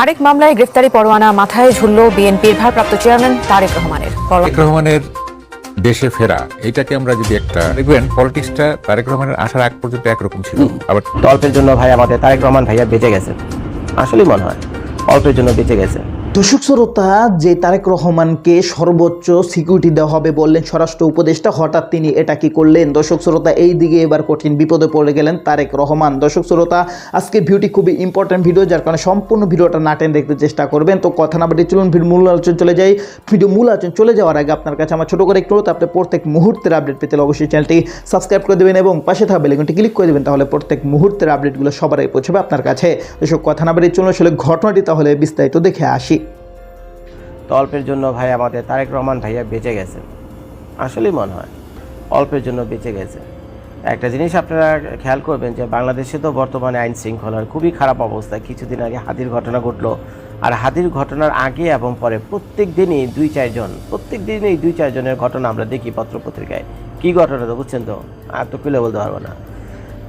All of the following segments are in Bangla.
আরেক মামলায় গ্রেফতারি পরোয়ানা মাথায় ঝুলল বিএনপির ভারপ্রাপ্ত চেয়ারম্যান তারেক রহমানের। তারেক রহমানের দেশে ফেরা এটাকে আমরা যদি একটা দেখবেন পলিটিক্সটা তারেক রহমানের আসার আগ পর্যন্ত একরকম ছিল। আবার অল্পের জন্য ভাই আমাদের তারেক রহমান ভাইয়া বেঁচে গেছে। আসলেই মনে হয় অল্পের জন্য বেঁচে গেছে। দর্শক শ্রোতা যে তারেক রহমানকে সর্বোচ্চ সিকিউরিটি দেওয়া হবে বললেন স্বরাষ্ট্র উপদেষ্টা, হঠাৎ তিনি এটা কি করলেন? দর্শক শ্রোতা, এই দিকে এবার কঠিন বিপদে পড়ে গেলেন তারেক রহমান। দর্শক শ্রোতা আজকের ভিডিওটি খুবই ইম্পর্টেন্ট ভিডিও যার কারণে সম্পূর্ণ ভিডিওটা নাটেন দেখতে চেষ্টা করবেন। তো কথা না বাড়ি চলুন ভিডিও মূল আলোচনা চলে যাই। ভিডিও মূল আলোচনা চলে যাওয়ার আগে আপনার কাছে আমার ছোট করে একটু আপনি প্রত্যেক মুহূর্তের আপডেট পেতে অবশ্যই চ্যানেলটি সাবস্ক্রাইব করে দেবেন এবং পাশে থাকা বেলেকনটি ক্লিক করে দেবেন, তাহলে প্রত্যেক মুহূর্তের আপডেটগুলো সবার পৌঁছবে আপনার কাছে। দর্শক, কথা না বাড়ি চলুন, আসলে ঘটনাটি তাহলে বিস্তারিত দেখে আসি। অল্পের জন্য ভাই আমাদের তারেক রহমান ভাইয়া বেঁচে গেছেন আসলেই মনে হয়, অল্পের জন্য বেঁচে গেছে। একটা জিনিস আপনারা খেয়াল করবেন যে বাংলাদেশে তো বর্তমানে আইন শৃঙ্খলার খুবই খারাপ অবস্থা। কিছুদিন আগে হাতির ঘটনা ঘটলো। আর হাতির ঘটনার আগে এবং পরে প্রত্যেক দিনই দুই, চারজন, প্রত্যেক দিনই দুই, চারজনের ঘটনা আমরা দেখি পত্রপত্রিকায় কী ঘটনা তো বুঝছেন তো? আর তো খুলে বলতে পারব না।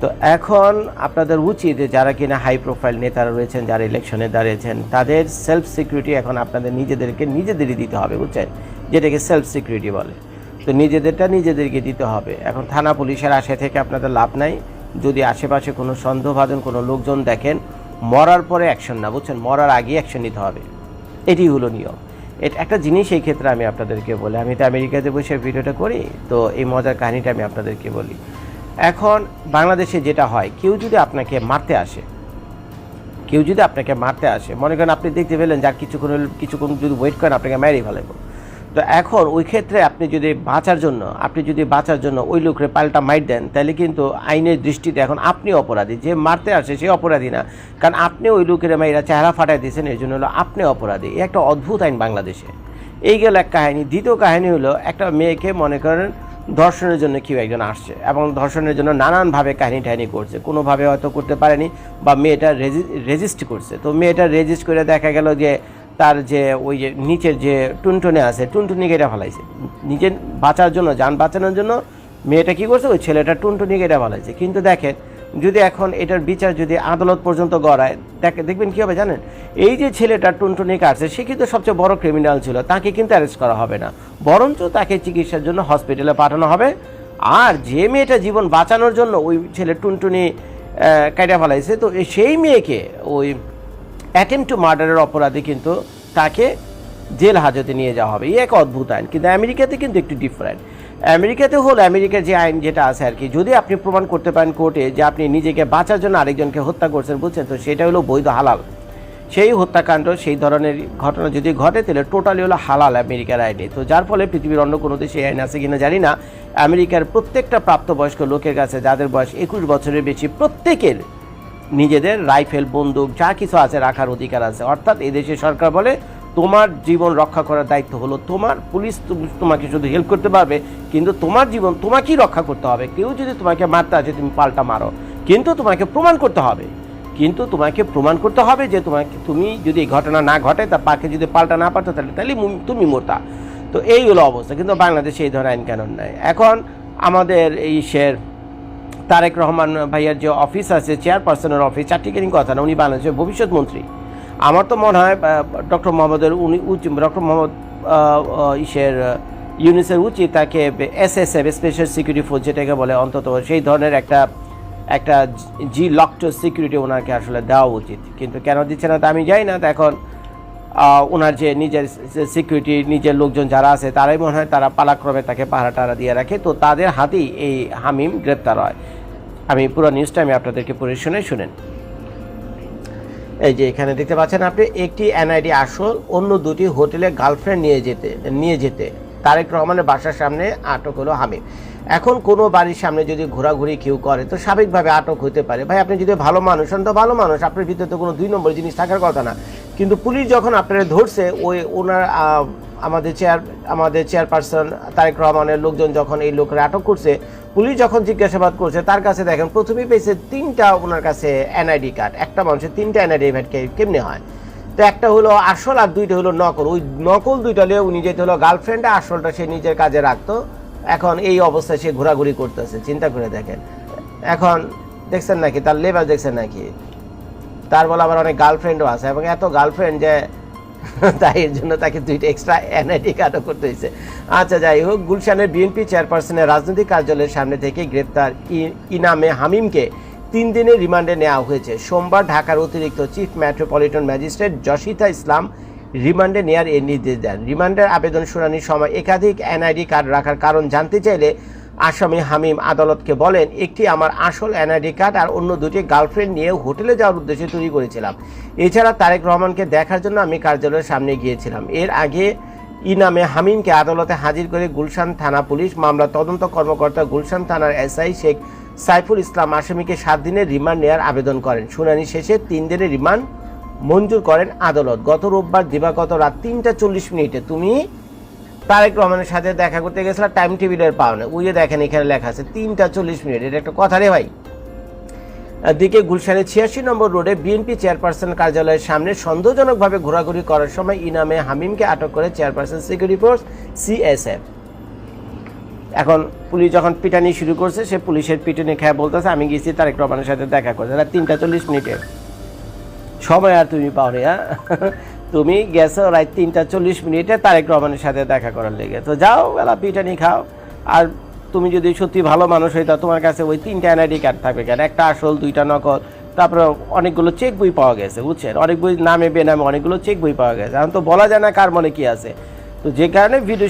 তো এখন আপনাদের উচিত যারা কিনা হাই প্রোফাইল নেতারা রয়েছেন, যারা ইলেকশনে দাঁড়িয়েছেন, তাদের সেলফ সিকিউরিটি এখন আপনাদের নিজেদেরকে নিজেদেরই দিতে হবে, বুঝছেন? যেটাকে সেলফ সিকিউরিটি বলে। তো নিজেদেরটা নিজেদেরকে দিতে হবে। এখন থানা পুলিশের আশে থেকে আপনাদের লাভ নাই। যদি আশেপাশে কোনো সন্দেহভাজন কোনো লোকজন দেখেন, মরার পরে অ্যাকশন না, বুঝছেন? মরার আগে অ্যাকশন নিতে হবে। এটি হলো নিয়ম। এটা একটা জিনিস এই ক্ষেত্রে আমি আপনাদেরকে বলি। আমি তো আমেরিকাতে বসে ভিডিওটা করি, তো এই মজার কাহিনিটা আমি আপনাদেরকে বলি। এখন বাংলাদেশে যেটা হয়, কেউ যদি আপনাকে মারতে আসে, কেউ যদি আপনাকে মারতে আসে, মনে করেন আপনি দেখতে পেলেন যার কিছুক্ষণ কিছুক্ষণ যদি ওয়েট করেন, আপনাকে মেরেই ফেলাইব। তো এখন ওই ক্ষেত্রে আপনি যদি বাঁচার জন্য, আপনি যদি বাঁচার জন্য ওই লোকরে পাল্টা মাইট দেন, তাহলে কিন্তু আইনের দৃষ্টিতে এখন আপনি অপরাধী। যে মারতে আসে, সে অপরাধী না। কারণ আপনি ওই লোকের মাইরা চেহারা ফাটাই দিয়েছেন এই জন্য হলো আপনি অপরাধী। এই একটা অদ্ভুত আইন বাংলাদেশে। এই গেল এক কাহিনী। দ্বিতীয় কাহিনী হলো, একটা মেয়েকে মনে করেন ধর্ষণের জন্য কেউ একজন আসছে এবং ধর্ষণের জন্য নানানভাবে কাহিনী টাহিনি করছে। কোনোভাবে হয়তো করতে পারেনি বা মেয়েটা রেজিস্ট করছে। তো মেয়েটা রেজিস্ট করে দেখা গেল যে তার যে ওই যে নিচের যে টুনটুনে আছে, টুনটুনি কেটে ফেলাইছে। নিজের বাঁচার জন্য, যান বাঁচানোর জন্য মেয়েটা কি করছে? ওই ছেলেটা টুনটুনি কেটে ফেলাইছে। কিন্তু দেখেন যদি এখন এটার বিচার যদি আদালত পর্যন্ত গড়ায়, দেখে দেখবেন কী হবে জানেন? এই যে ছেলেটা টুনটুনি কাটছে, সে কিন্তু সবচেয়ে বড় ক্রিমিনাল ছিল, তাকে কিন্তু অ্যারেস্ট করা হবে না। বরঞ্চ তাকে চিকিৎসার জন্য হসপিটালে পাঠানো হবে। আর যে মেয়েটা জীবন বাঁচানোর জন্য ওই ছেলে টুনটুনি কাটা ফেলাইছে, তো সেই মেয়েকে, ওই অ্যাটেম্প টু মার্ডারের অপরাধে কিন্তু তাকে জেল হাজতে নিয়ে যাওয়া হবে। এই এক অদ্ভুত আইন। কিন্তু আমেরিকাতে কিন্তু একটু ডিফারেন্ট আমেরিকাতে হল, আমেরিকার যে আইন যেটা আছে আর কি, যদি আপনি প্রমাণ করতে পারেন কোর্টে যে আপনি নিজেকে বাঁচার জন্য আরেকজনকে হত্যা করছেন, বুঝছেন তো? সেটা হলো বৈধ হালাল। সেই হত্যাকাণ্ড, সেই ধরনের ঘটনা যদি ঘটে, তাহলে টোটালি হলো হালাল আমেরিকার আইনে। তো যার ফলে পৃথিবীর অন্য কোনো দেশে আইন আছে কিনা জানি না। আমেরিকার প্রত্যেকটা প্রাপ্তবয়স্ক লোকের কাছে যাদের বয়স একুশ বছরের বেশি, প্রত্যেকের নিজেদের রাইফেল, বন্দুক, যা কিছু আছে রাখার অধিকার আছে। অর্থাৎ এদেশের সরকার বলে তোমার জীবন রক্ষা করার দায়িত্ব হলো তোমার। পুলিশ তোমাকে শুধু হেল্প করতে পারবে, কিন্তু তোমার জীবন তোমাকেই রক্ষা করতে হবে। কেউ যদি তোমাকে মারতে আসে, তুমি পাল্টা মারো। কিন্তু তোমাকে প্রমাণ করতে হবে। কিন্তু তোমাকে প্রমাণ করতে হবে যে তোমাকে তুমি যদি এই ঘটনা না ঘটে, তা পাকে যদি পাল্টা না পারতো, তাহলে তাহলে তুমি মরতা। তো এই হলো অবস্থা। কিন্তু বাংলাদেশে এই ধরনের আইন কানুন নাই। এখন আমাদের এই শের তারেক রহমান ভাইয়ার যে অফিস আছে চেয়ারপারসনের অফিস চারটিকারিং কথা না, উনি বাংলাদেশের ভবিষ্যৎ মন্ত্রী। আমার তো মনে হয় ডক্টর মোহাম্মদের উনি উচিত ডক্টর মোহাম্মদ ইসের ইউনিসের উচিত তাকে S S F special security force যেটাকে বলে অন্তত সেই ধরনের একটা একটা জি লকড সিকিউরিটি ওনাকে আসলে দেওয়া উচিত। কিন্তু কেন দিচ্ছে না তা আমি যাই না। তো এখন ওনার যে নিজের সিকিউরিটি, নিজের লোকজন যারা আছে, তারাই মনে হয় তারা পালাক্রমে তাকে পাহারা টারা দিয়ে রাখে। তো তাদের হাতেই এই হামিম গ্রেপ্তার হয়। আমি পুরো নিউজটা আমি আপনাদেরকে পড়ে শুনে শুনেন। এই যে এখানে দেখতে পাচ্ছেন আপনি, একটি এনআইডি আসল, অন্য দুটি হোটেলে গার্লফ্রেন্ড নিয়ে যেতে নিয়ে যেতে। তারেক রহমানের বাসার সামনে আটক হলো হামিদ। এখন কোনো বাড়ির সামনে যদি ঘোরাঘুরি কেউ করে, তো স্বাভাবিকভাবে আটক হতে পারে। ভাই, আপনি যদি ভালো মানুষ হন, তো ভালো মানুষ, আপনার ভিতরে তো কোনো দুই নম্বর জিনিস থাকার কথা না। কিন্তু পুলিশ যখন আপনারা ধরছে, ওই ওনার আমাদের চেয়ার আমাদের চেয়ারপারসন তারেক রহমানের লোকজন যখন এই লোকের আটক করছে, পুলিশ যখন জিজ্ঞাসাবাদ করছে, তার কাছে দেখেন প্রথমেই পেয়েছে তিনটা ওনার কাছে এনআইডি কার্ড একটা মানুষের তিনটা এনআইডি কার্ড কেমনে হয়? তো একটা হলো আসল আর দুইটা হলো নকল। ওই নকল দুইটা নিয়ে উনি যেতে হলো গার্লফ্রেন্ড আসলটা সে নিজের কাজে রাখতো। এখন এই অবস্থায় সে ঘোরাঘুরি করতেছে, চিন্তা করে দেখেন। এখন দেখছেন নাকি? তার লেবার দেখছেন নাকি? তার বলে আবার অনেক গার্লফ্রেন্ডও আছে এবং এত গার্লফ্রেন্ড যে তাই এর জন্য তাকে দুইটা এক্সট্রা এনআইডি কার্ডও করতে হয়েছে। আচ্ছা যাই হোক, গুলশানের বিএনপি চেয়ারপারসনের রাজনৈতিক কার্যালয়ের সামনে থেকে গ্রেপ্তার ইনামে হামিমকে তিন দিনের রিমান্ডে নেওয়া হয়েছে। সোমবার ঢাকার অতিরিক্ত চিফ মেট্রোপলিটন ম্যাজিস্ট্রেট জসিতা ইসলাম রিমান্ডে নেয়ার এর নির্দেশ দেন। রিমান্ডের আবেদন শুনানির সময় একাধিক এনআইডি কার্ড রাখার কারণ জানতে চাইলে আসামি হামিম আদালতকে বলেন, একটি আমার আসল এনআইডি কার্ড আর অন্য দুটি গার্লফ্রেন্ড নিয়ে হোটেলে যাওয়ার উদ্দেশ্যে তৈরি করেছিলাম। এছাড়া তারেক রহমানকে দেখার জন্য আমি কার্যালয়ের সামনে গিয়েছিলাম। এর আগে ইনামে হামিমকে আদালতে হাজির করে গুলশান থানা পুলিশ মামলা তদন্ত কর্মকর্তা গুলশান থানার এসআই শেখ সাইফুল ইসলাম আসামিকে সাত দিনের রিমান্ড নেওয়ার আবেদন করেন। শুনানি শেষে তিন দিনের রিমান্ড মঞ্জুর করেন আদালত। গত রোববার দিবাগত রাত তিনটা চল্লিশ মিনিটে, তুমি তারেক রহমানের সাথে দেখা করতে গেছিলাম টাইম টেবিলের পাওনা ওই যে দেখেন, এখানে লেখা আছে, তিনটা চল্লিশ মিনিট। এটা একটা কথা রে ভাই। দিকে গুলশানের ছিয়াশি নম্বর রোডে বিএনপি চেয়ারপারসন কার্যালয়ের সামনে সন্দেহজনকভাবে ঘোরাঘুরি করার সময় ইনামে হামিমকে আটক করে চেয়ারপারসন সিকিউরিটি ফোর্স সিএসএফ এখন পুলিশ যখন পিটানি শুরু করছে, সে পুলিশের পিটুনি খেয়ে বলতেছে, আমি গেছি তারেক রহমানের সাথে দেখা করতে। তিনটা চল্লিশ মিনিটে। সময় আর তুমি পাও হ্যাঁ? তুমি গেছো রাত তিনটা চল্লিশ মিনিটে তারেক রহমানের সাথে দেখা করার লেগে। তো যাও বেলা পিটানি খাও। আর তুমি যদি সত্যি ভালো মানুষ হইতা তোমার কাছে ওই তিনটা এনআইডি কার্ড থাকবে কেন? একটা আসল, দুইটা নকল। তারপরে অনেকগুলো চেক বই পাওয়া গেছে, বুঝছেন? অনেক বই নামে, বেনামে অনেকগুলো চেক বই পাওয়া গেছে। এখন তো বলা যায় না কার মনে কি আছে। তো যে কারণে ভিডিও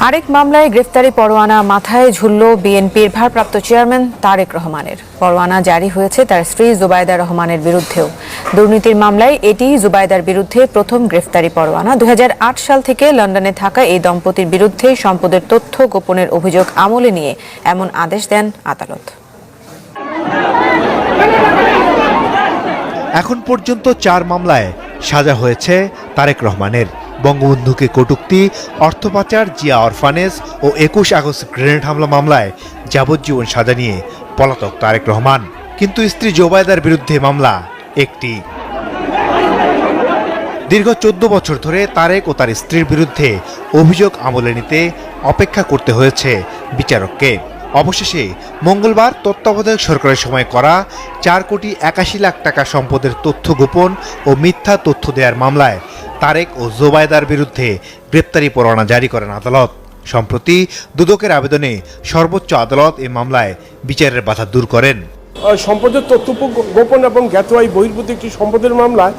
আরেক মামলায় গ্রেফতারি পরোয়ানা মাথায় ঝুলল বিএনপির ভারপ্রাপ্ত চেয়ারম্যান তারেক রহমানের। পরোয়ানা জারি হয়েছে তার স্ত্রী জুবাইদা রহমানের বিরুদ্ধেও। দুর্নীতির মামলায় এটি জুবাইদার বিরুদ্ধে প্রথম গ্রেফতারি পরোয়ানা। দুহাজার আট সাল থেকে লন্ডনে থাকা এই দম্পতির বিরুদ্ধে সম্পদের তথ্য গোপনের অভিযোগ আমলে নিয়ে এমন আদেশ দেন আদালত। এখন পর্যন্ত চার মামলায় সাজা হয়েছে তারেক রহমানের। বঙ্গবন্ধুকে কটূক্তি অর্থ পাচার জিয়া অরফানেজ ও একুশ আগস্ট গ্রেনেড হামলা মামলায় যাবজ্জীবন সাজা নিয়ে পলাতক তারেক রহমান। কিন্তু স্ত্রী জোবায়দার বিরুদ্ধে মামলা একটি। দীর্ঘ চোদ্দ বছর ধরে তারেক ও তার স্ত্রীর বিরুদ্ধে অভিযোগ আমলে নিতে অপেক্ষা করতে হয়েছে বিচারককে। অবশেষে মঙ্গলবার তত্ত্বাবধায়ক সরকারের সময় করা চার কোটি একাশি লাখ টাকা সম্পদের তথ্য গোপন ও মিথ্যা তথ্য দেওয়ার মামলায় তারেক ও জোবায়দার বিরুদ্ধে গ্রেপ্তারি পরোয়ানা জারি করেন আদালত। সম্প্রতি দুদকের আবেদনে সর্বোচ্চ আদালত এই মামলায় বিচারের বাধা দূর করেন। সম্পদের তথ্য গোপন এবং জ্ঞাতওয়াই বহির্ভূত একটি সম্পদের মামলায়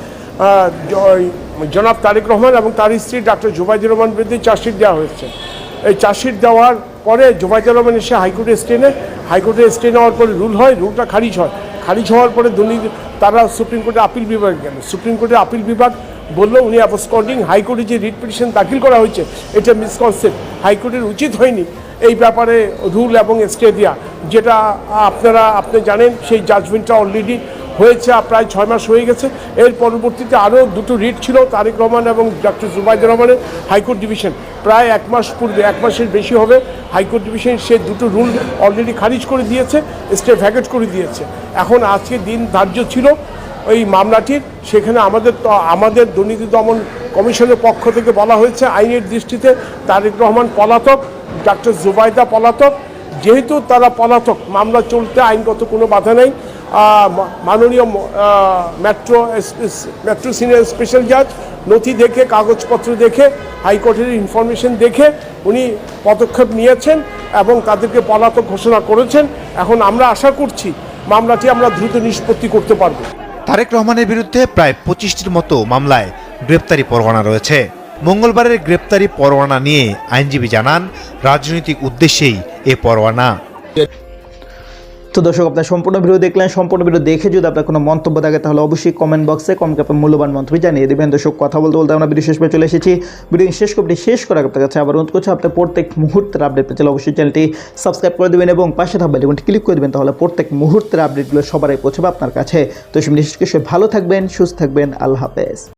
জনাব তারেক রহমান এবং তার স্ত্রী ডাক্তার জুবাইদুর রহমান বিরুদ্ধে চার্জশিট দেওয়া হয়েছে। এই চার্জশিট দেওয়ার পরে জুবাইদুর রহমান এসে হাইকোর্টে স্টে নেয়। হাইকোর্টে স্টে নেওয়ার পরে রুল হয়, রুলটা খারিজ হয়। খারিজ হওয়ার পরে দুর্নীতি তারা সুপ্রিম কোর্টে আপিল বিভাগে গেল। সুপ্রিম কোর্টে আপিল বিভাগ বলল, উনি অ্যাবসকন্ডিং হাইকোর্টে যে রিট পিটিশন দাখিল করা হয়েছে, এটা মিসকনসেপ্ট হাইকোর্টের উচিত হয়নি এই ব্যাপারে রুল এবং স্টে দেওয়া যেটা আপনারা, আপনি জানেন, সেই জাজমেন্টটা অলরেডি হয়েছে প্রায় ছয় মাস হয়ে গেছে। এর পরবর্তীতে আরও দুটো রিট ছিল, তারেক রহমান এবং ডক্টর জুবাইদুর রহমানের হাইকোর্ট ডিভিশন প্রায় এক মাস পূর্বে, এক মাসের বেশি হবে হাইকোর্ট ডিভিশন সে দুটো রুল অলরেডি খারিজ করে দিয়েছে স্টে ভ্যাকেট করে দিয়েছে। এখন আজকে দিন ধার্য ছিল ওই মামলাটির, সেখানে আমাদের আমাদের দুর্নীতি দমন কমিশনের পক্ষ থেকে বলা হয়েছে আইনের দৃষ্টিতে তারেক রহমান পলাতক, ডাক্তার জুবাইদা পলাতক। যেহেতু তারা পলাতক, মামলা চলতে আইনগত কোনো বাধা নেই। মাননীয় মেট্রো মেট্রো সিনিয়র স্পেশাল জাজ নথি দেখে, কাগজপত্র দেখে, হাইকোর্টের ইনফরমেশন দেখে উনি পদক্ষেপ নিয়েছেন এবং তাদেরকে পলাতক ঘোষণা করেছেন। এখন আমরা আশা করছি মামলাটি আমরা দ্রুত নিষ্পত্তি করতে পারব। তারেক রহমানের বিরুদ্ধে প্রায় পঁচিশটির মতো মামলায় গ্রেপ্তারি পরোয়ানা রয়েছে। মঙ্গলবারের গ্রেপ্তারি পরোয়ানা নিয়ে আইনজীবী জানান, রাজনৈতিক উদ্দেশ্যেই এ পরোয়ানা। তো দর্শক, আপনার সম্পূর্ণ ভিডিও দেখলেন, সম্পূর্ণ ভিডিও দেখে যদি আপনার কোনো মন্তব্য থাকে, তাহলে অবশ্যই কমেন্ট বক্সে কমেন্ট আপনার মূল্যবান মন্তব্য জানিয়ে দেবেন। দর্শক, কথা বলতে বলতে আমরা ভিডিও শেষ চলে এসেছি। ভিডিও শেষ করতে শেষ করার আপনার কাছে আবার অনুরোধ করছি, আপনার প্রত্যেক মুহূর্তের আপডেট পেতে অবশ্যই চ্যানেলটি সাবস্ক্রাইব করে দেবেন এবং পাশে থাকবে বেলবনটি ক্লিক করে দেবেন, তাহলে প্রত্যেক মুহূর্তের আপডেটগুলো সবারই পৌঁছবে আপনার কাছে। তো করে ভালো থাকবেন, সুস্থ থাকবেন, আল্লাহ হাফেজ।